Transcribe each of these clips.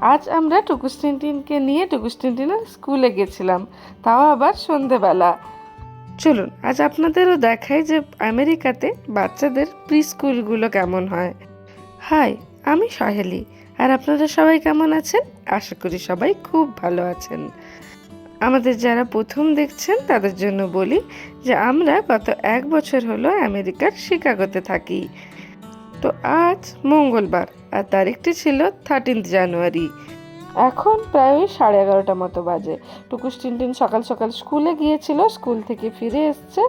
আজ আমরা টুকুস টিনটিনকে নিয়ে টুকুস টিনটিনের স্কুলে গেছিলাম, তাও আবার সন্ধেবেলা। চলুন, আজ আপনাদেরও দেখাই যে আমেরিকাতে বাচ্চাদের প্রি স্কুলগুলো কেমন হয়। হাই, আমি সহেলি, আর আপনারা সবাই কেমন আছেন? আশা করি সবাই খুব ভালো আছেন। আমাদের যারা প্রথম দেখছেন, তাদের জন্য বলি যে আমরা গত এক বছর হলো আমেরিকার শিকাগোতে থাকি। তো আজ মঙ্গলবার আর তারিখটি ছিল থার্টিন্থ জানুয়ারি এখন প্রায় সাড়ে এগারোটা মতো বাজে। টুকুস টিনটিন সকাল সকাল স্কুলে গিয়েছিল, স্কুল থেকে ফিরে এসছে।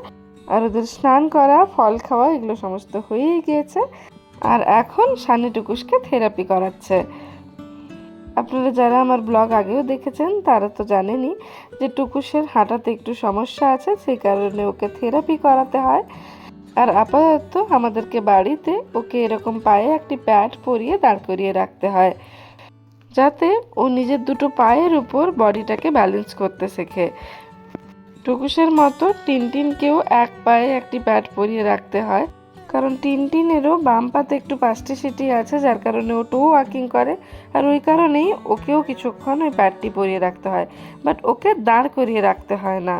আর ওদের স্নান করা, ফল খাওয়া, এগুলো সমস্ত হয়েই গিয়েছে। আর এখন সানি টুকুসকে থেরাপি করাচ্ছে। আপনারা যারা আমার ব্লগ আগেও দেখেছেন, তারা তো জানেনই যে টুকুসের হাঁটাতে একটু সমস্যা আছে, সেই কারণে ওকে থেরাপি করাতে হয়। আর আপাতত আমাদেরকে বাড়িতে ওকে এরকম পায়ে একটি প্যাড পরিয়ে দাঁড় করিয়ে রাখতে হয়, যাতে ও নিজের দুটো পায়ের উপর বডিটাকে ব্যালেন্স করতে শেখে। টুকুসের মতো টিনটিনকেও এক পায়ে একটি প্যাড পরিয়ে রাখতে হয়, কারণ টিনটিনেরও বাম পাতে একটু পাঁচটি সিটি আছে, যার কারণে ওটাও ওয়াকিং করে, আর ওই কারণেই ওকেও কিছুক্ষণ ওই প্যাডটি পরিয়ে রাখতে হয়। বাট ওকে দাঁড় করিয়ে রাখতে হয় না।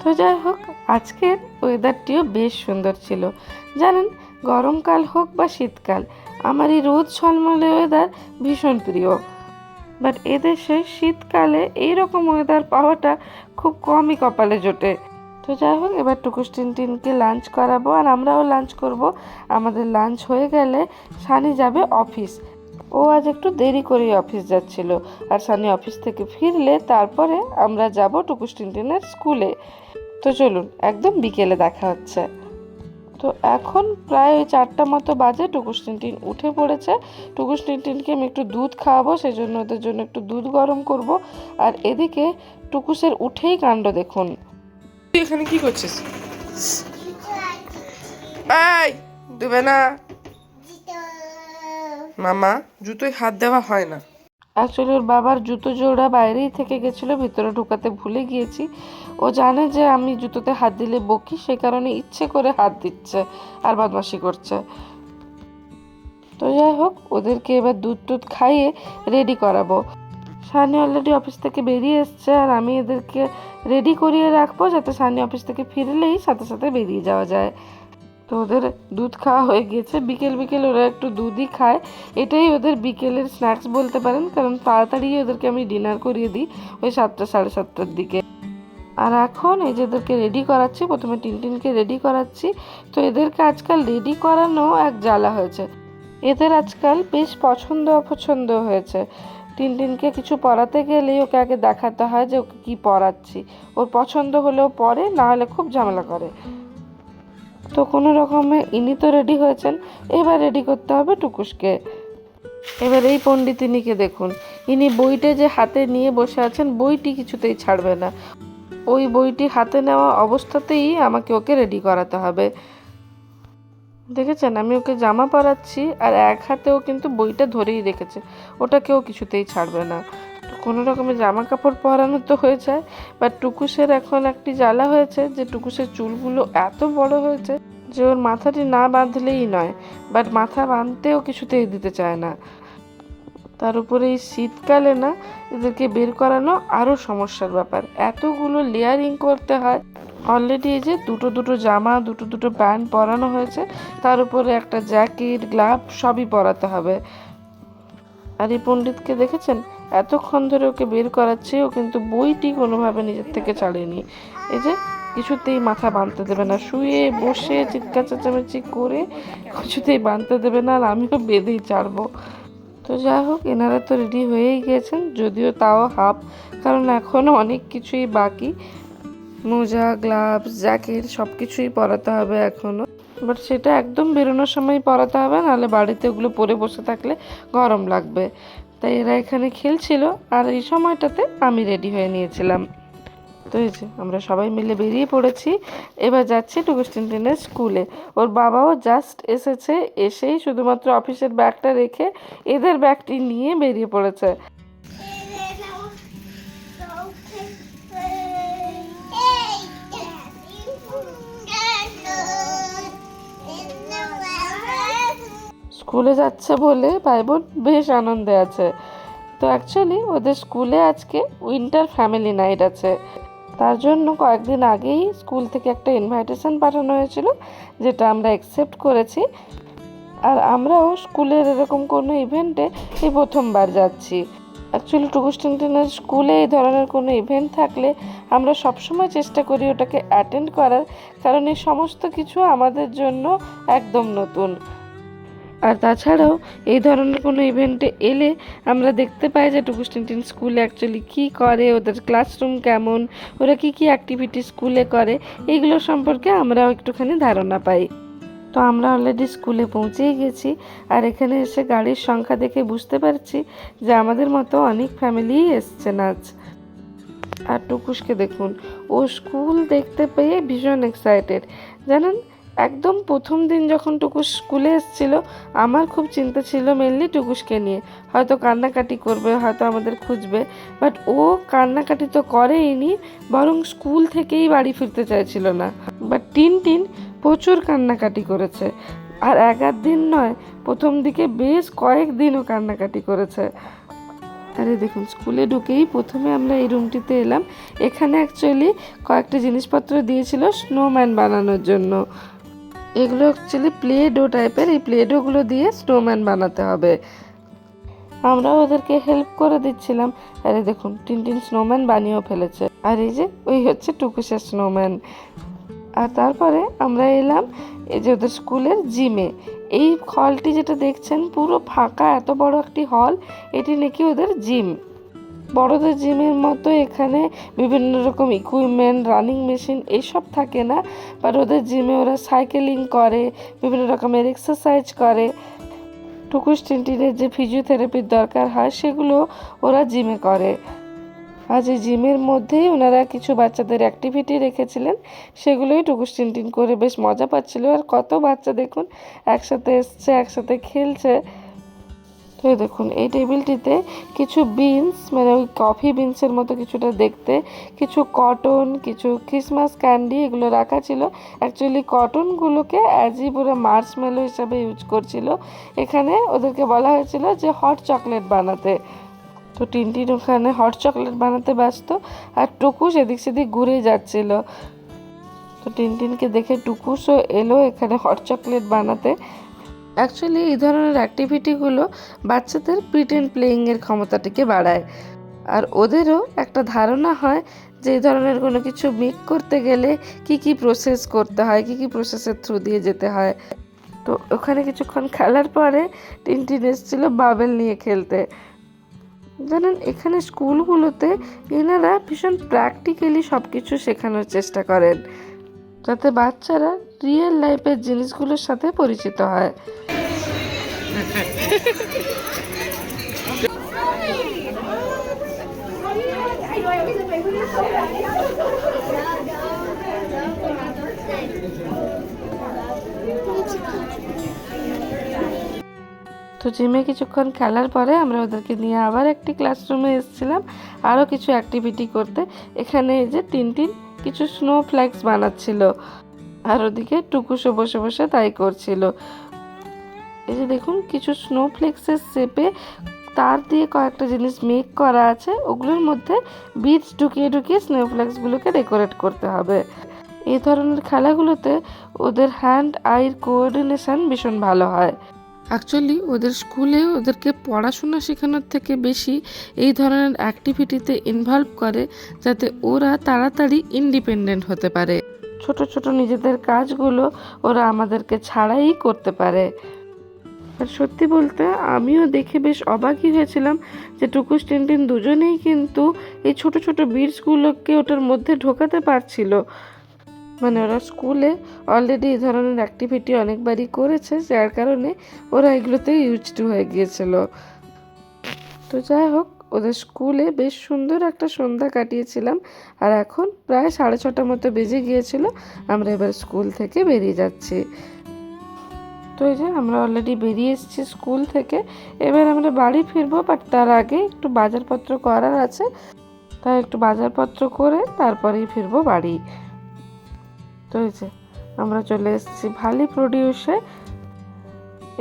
তো যাই হোক, আজকের ওয়েদারটিও বেশ সুন্দর ছিল। জানেন, গরমকাল হোক বা শীতকাল আমার এই রোদ ঝলমলে ওয়েদার ভীষণ প্রিয়। বাট এদেশে শীতকালে এইরকম ওয়েদার পাওয়াটা খুব কমই কপালে জোটে। তো যাই হোক, এবার টুকুস টিনটিনকে লাঞ্চ করাবো, আর আমরাও লাঞ্চ করব। আমাদের লাঞ্চ হয়ে গেলে সানি যাবে অফিস ও আজ একটু দেরি করেই অফিস যাচ্ছিল আর সানি অফিস থেকে ফিরলে তারপরে আমরা যাব টুকুস টিনটিনের স্কুলে। তো চলুন, একদম বিকেলে দেখা হচ্ছে। তো এখন প্রায় ওই চারটা মতো বাজে টুকুস টিনটিন উঠে পড়েছে। টুকুস টিনটিনকে আমি একটু দুধ খাওয়াবো সেই জন্য ওদের জন্য একটু দুধ গরম করব। আর এদিকে টুকুসের উঠেই কাণ্ড দেখুন। তুই এখানে কি করছিস? এই দেবে না মামা, জুতোয় হাত দেওয়া হয় না। অ্যাকচুয়ালি ওর বাবার জুতো জোড়া বাইরেই থেকে গেছিল, ভিতরে ঢুকাতে ভুলে গিয়েছি। ও জানে যে আমি জুতোতে হাত দিলে বকি, সে কারণে ইচ্ছে করে হাত দিচ্ছে আর বদমাশি করছে। তো যাই হোক, ওদেরকে এবার দুধ টুধ খাইয়ে রেডি করাবো। সানি অলরেডি অফিস থেকে বেরিয়ে এসছে আর আমি এদেরকে রেডি করিয়ে রাখব, যাতে সানি অফিস থেকে ফিরলেই সাথে সাথে বেরিয়ে যাওয়া যায়। তো ওদের দুধ খাওয়া হয়ে গিয়েছে। বিকেল বিকেল ওরা একটু দুধই খায়। এটাই ওদের বিকেলের স্ন্যাক্স বলতে পারেন, কারণ তাড়াতাড়ি ওদেরকে আমি ডিনার করিয়ে দিই ওই সাতটা, সাড়ে সাতটার দিকে। আর এখন এই যে এদেরকে রেডি করাচ্ছি, প্রথমে টিনটিনকে রেডি করাচ্ছি। তো এদেরকে আজকাল রেডি করানো এক জ্বালা হয়েছে। এদের আজকাল বেশ পছন্দ অপছন্দ হয়েছে। টিনটিনকে কিছু পড়াতে গেলেই ওকে আগে দেখাতে হয় যে ওকে কী পড়াচ্ছি ওর পছন্দ হলেও পড়ে না হলে খুব ঝামেলা করে। তো কোনো রকমে ইনি তো রেডি হয়েছেন। এবার রেডি করতে হবে টুকুসকে। এবার এই পণ্ডিতিনীকে দেখুন। ইনি বইটা যে হাতে নিয়ে বসে আছেন, বইটি কিছুতেই ছাড়বে না। ওই বইটি হাতে নেওয়া অবস্থাতেই আমাকে ওকে রেডি করাতে হবে। দেখেছেন? আমি ওকে জামা পরাচ্ছি আর এক হাতেও কিন্তু বইটা ধরেই রেখেছে। ওটাকেও কিছুতেই ছাড়বে না। কোনো রকমের জামা কাপড় পরানো তো হয়ে যায় বাট টুকুসের এখন একটি জ্বালা হয়েছে যে টুকুসের চুলগুলো এত বড় হয়েছে যে ওর মাথাটি না বাঁধলেই নয় বাট মাথা বাঁধতেও কিছুতেই দিতে চায় না। তার উপরে এই শীতকালে না, এদেরকে বের করানো আরও সমস্যার ব্যাপার। এতগুলো লেয়ারিং করতে হয়। অলরেডি এই যে দুটো দুটো জামা, দুটো দুটো প্যান্ট পরানো হয়েছে, তার উপরে একটা জ্যাকেট গ্লাভ সবই পরাতে হবে। আর এই পণ্ডিতকে দেখেছেন? এতক্ষণ ধরে ওকে বের করাচ্ছে, ও কিন্তু বইটি কোনোভাবে নিজের থেকে ছাড়েনি। এই যে, কিছুতেই মাথা বাঁধতে দেবে না। শুয়ে বসে চিৎকার চেঁচামেচি করে কিছুতেই বাঁধতে দেবে না আর আমিও বেঁধেই ছাড়বো। তো যাই হোক, এনারা তো রেডি হয়েই গিয়েছেন, যদিও তাও হাফ কারণ এখনও অনেক কিছুই বাকি। মোজা গ্লাভস জ্যাকেট সব কিছুই পরাতে হবে এখনও বাট সেটা একদম বেরোনোর সময় পরাতে হবে, নাহলে বাড়িতে ওগুলো পরে বসে থাকলে গরম লাগবে। তাই এরা এখানে খেলছিল, আর এই সময়টাতে আমি রেডি হয়ে নিয়েছিলাম। তো এই যে, আমরা সবাই মিলে বেরিয়ে পড়েছি। এবার যাচ্ছি টুকুস্টিনটিনের স্কুলে। ওর বাবাও জাস্ট এসেছে, এসেই শুধুমাত্র অফিসের ব্যাগটা রেখে এদের ব্যাগটি নিয়ে বেরিয়ে পড়েছে। স্কুলে যাচ্ছে বলে ভাই বোন বেশ আনন্দে আছে। তো অ্যাকচুয়ালি ওদের স্কুলে আজকে উইন্টার ফ্যামিলি নাইট আছে। তার জন্য কয়েকদিন আগেই স্কুল থেকে একটা ইনভাইটেশন পাঠানো হয়েছিল, যেটা আমরা অ্যাকসেপ্ট করেছি। আর আমরাও স্কুলের এরকম কোনো ইভেন্টে এই প্রথমবার যাচ্ছি। অ্যাকচুয়ালি টুকুস্টিনটিনের স্কুলে এই ধরনের কোনো ইভেন্ট থাকলে আমরা সবসময় চেষ্টা করি ওটাকে অ্যাটেন্ড করার, কারণ এই সমস্ত কিছু আমাদের জন্য একদম নতুন। আর তাছাড়াও এই ধরনের কোনো ইভেন্টে এলে আমরা দেখতে পাই যে টুকুস্টিনটিন স্কুলে অ্যাকচুয়ালি কী করে, ওদের ক্লাসরুম কেমন, ওরা কী কী অ্যাক্টিভিটি স্কুলে করে, এইগুলো সম্পর্কে আমরাও একটুখানি ধারণা পাই। তো আমরা অলরেডি স্কুলে পৌঁছেই গেছি আর এখানে এসে গাড়ির সংখ্যা দেখে বুঝতে পারছি যে আমাদের মতো অনেক ফ্যামিলিই এসছেন আজ। আর টুকুসকে দেখুন, ও স্কুল দেখতে পেয়ে ভীষণ এক্সাইটেড জানেন একদম প্রথম দিন যখন টুকুস স্কুলে এসেছিল, আমার খুব চিন্তা ছিল মেনলি টুকুসকে নিয়ে। হয়তো কান্নাকাটি করবে, হয়তো আমাদের খুঁজবে বাট ও কান্নাকাটি তো করেইনি, বরং স্কুল থেকেই বাড়ি ফিরতে চাইছিল না। বাট টিন টিন প্রচুর কান্নাকাটি করেছে। আর এক দিন নয়, প্রথম দিকে বেশ কয়েকদিনও কান্নাকাটি করেছে। আরে দেখুন, স্কুলে ঢুকেই প্রথমে আমরা এই রুমটিতে এলাম। এখানে অ্যাকচুয়ালি কয়েকটা জিনিসপত্র দিয়েছিল স্নোম্যান বানানোর জন্য। এগুলো অ্যাকচুয়ালি প্লে ডো টাইপের এই প্লে ডোগুলো দিয়ে স্নোম্যান বানাতে হবে। আমরা ওদেরকে হেল্প করে দিচ্ছিলাম। আরে দেখুন, টিন টিন স্নোম্যান বানিয়েও ফেলেছে। আর এই যে, ওই হচ্ছে টুকুসের স্নোম্যান আর তারপরে আমরা এলাম এই যে ওদের স্কুলের জিমে এই হলটি যেটা দেখছেন, পুরো ফাঁকা, এত বড় একটি হল এটি নাকি ওদের জিম বড়দের জিমের মতো এখানে বিভিন্ন রকম ইকুইপমেন্ট রানিং মেশিন এইসব থাকে না বাট ওদের জিমে ওরা সাইকেলিং করে, বিভিন্ন রকমের এক্সারসাইজ করে। টুকুস টিনটিনের যে ফিজিওথেরাপির দরকার হয়, সেগুলো ওরা জিমে করে। আজ এই জিমের মধ্যেই ওনারা কিছু বাচ্চাদের অ্যাক্টিভিটি রেখেছিলেন, সেগুলোই টুকুস টিনটিন করে বেশ মজা পাচ্ছিল। আর কত বাচ্চা দেখুন, একসাথে এসছে, একসাথে খেলছে। তো দেখুন, এই টেবিলটিতে কিছু বিনস মানে ওই কফি বিনসের মতো কিছুটা দেখতে। কিছু কটন, কিছু ক্রিসমাস ক্যান্ডি এগুলো রাখা ছিল। অ্যাকচুয়ালি কটনগুলোকে অ্যাজই পুরো মার্শমেলো হিসাবে ইউজ করছিল। এখানে ওদেরকে বলা হয়েছিল যে হট চকলেট বানাতে। তো টিনটিন ওখানে হট চকলেট বানাতে ব্যস্ত আর টুকুস এদিক সেদিক ঘুরে যাচ্ছিল। তো টিনটিনকে দেখে টুকুসও এলো এখানে হট চকলেট বানাতে। অ্যাকচুয়ালি এই ধরনের অ্যাক্টিভিটিগুলো বাচ্চাদের প্রিটেন্ড প্লেয়িংয়ের ক্ষমতাটিকে বাড়ায়। আর ওদেরও একটা ধারণা হয় যে এই ধরনের কোনো কিছু মেক করতে গেলে কি কি প্রসেস করতে হয়, কি কি প্রসেসের থ্রু দিয়ে যেতে হয়। তো ওখানে কিছুক্ষণ খেলার পরে টিনটিন এসেছিল বাবেল নিয়ে খেলতে। জানেন, এখানে স্কুলগুলোতে এনারা ভীষণ প্র্যাকটিক্যালি সব কিছু শেখানোর চেষ্টা করেন। যাতে বাচ্চারা রিয়েল লাইফের জিনিসগুলোর সাথে পরিচিত হয়। তো জিমে কিছুক্ষণ খেলার পরে আমরা ওদেরকে নিয়ে আবার একটি ক্লাসরুমে এসেছিলাম। আরও কিছু অ্যাক্টিভিটি করতে। এখানে এই যে তিন তিন কিছু স্নো ফ্ল্যাক্স বানাচ্ছিল। আর ওদিকে টুকুসও বসে বসে তাই করছিল। এই যে দেখুন, কিছু স্নো ফ্লেক্সের শেপে তার দিয়ে কয়েকটা জিনিস মেক করা আছে। ওগুলোর মধ্যে বিটস ঢুকিয়ে ঢুকিয়ে স্নো ফ্লেক্সগুলোকে ডেকোরেট করতে হবে। এই ধরনের খেলাগুলোতে ওদের হ্যান্ড আইর কোঅর্ডিনেশন ভীষণ ভালো হয়। অ্যাকচুয়ালি ওদের স্কুলে ওদেরকে পড়াশোনা শেখানোর থেকে বেশি এই ধরনের অ্যাক্টিভিটিতে ইনভলভ করে যাতে ওরা তাড়াতাড়ি ইন্ডিপেন্ডেন্ট হতে পারে। ছোট ছোট নিজেদের কাজগুলো ওরা আমাদেরকে ছাড়াই করতে পারে। আর সত্যি বলতে আমিও দেখে বেশ অবাকই হয়েছিলাম যে টুকুস টিনটিন দুজনেই কিন্তু এই ছোট ছোট বিটসগুলোকে ওটার মধ্যে ঢোকাতে পারছিল। মানে ওরা স্কুলে অলরেডি এই ধরনের অ্যাক্টিভিটি অনেকবারই করেছে, যার কারণে ওরা এগুলোতে টু হয়ে গিয়েছিল। তো যাই হোক, ওদের স্কুলে বেশ সুন্দর একটা সন্ধ্যা কাটিয়েছিলাম, আর এখন প্রায় সাড়ে ছটার মতো বেজে গিয়েছিল, আমরা এবার স্কুল থেকে বেরিয়ে যাচ্ছি। তো এই যে আমরা অলরেডি বেরিয়ে এসেছি স্কুল থেকে, এবার আমরা বাড়ি ফিরবো বাট তার আগে একটু বাজারপত্র করার আছে। তাই একটু বাজারপত্র করে তারপরেই ফিরবো বাড়ি। তো এই যে, আমরা চলে এসেছি ভালি প্রডিউসে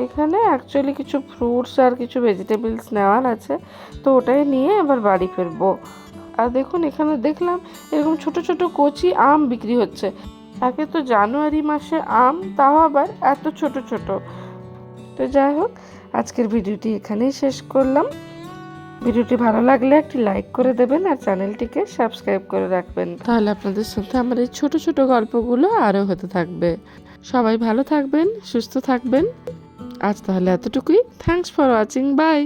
এখানে অ্যাকচুয়ালি কিছু ফ্রুটস আর কিছু ভেজিটেবলস নেওয়ার আছে। তো ওটাই নিয়ে এবার বাড়ি ফিরবো। আর দেখুন, এখানে দেখলাম এরকম ছোট ছোট কচি আম বিক্রি হচ্ছে। একে তো জানুয়ারি মাসে আম, তাও আবার এত ছোট ছোট। তো যাই হোক, আজকের ভিডিওটি এখানেই শেষ করলাম। ভিডিওটি ভালো লাগলে একটি লাইক করে দেবেন আর চ্যানেলটিকে সাবস্ক্রাইব করে রাখবেন। তাহলে আপনাদের সাথে আমার এই ছোট ছোট গল্পগুলো আরও হতে থাকবে। সবাই ভালো থাকবেন, সুস্থ থাকবেন। আজ তাহলে এতটুকুই। Thanks for watching by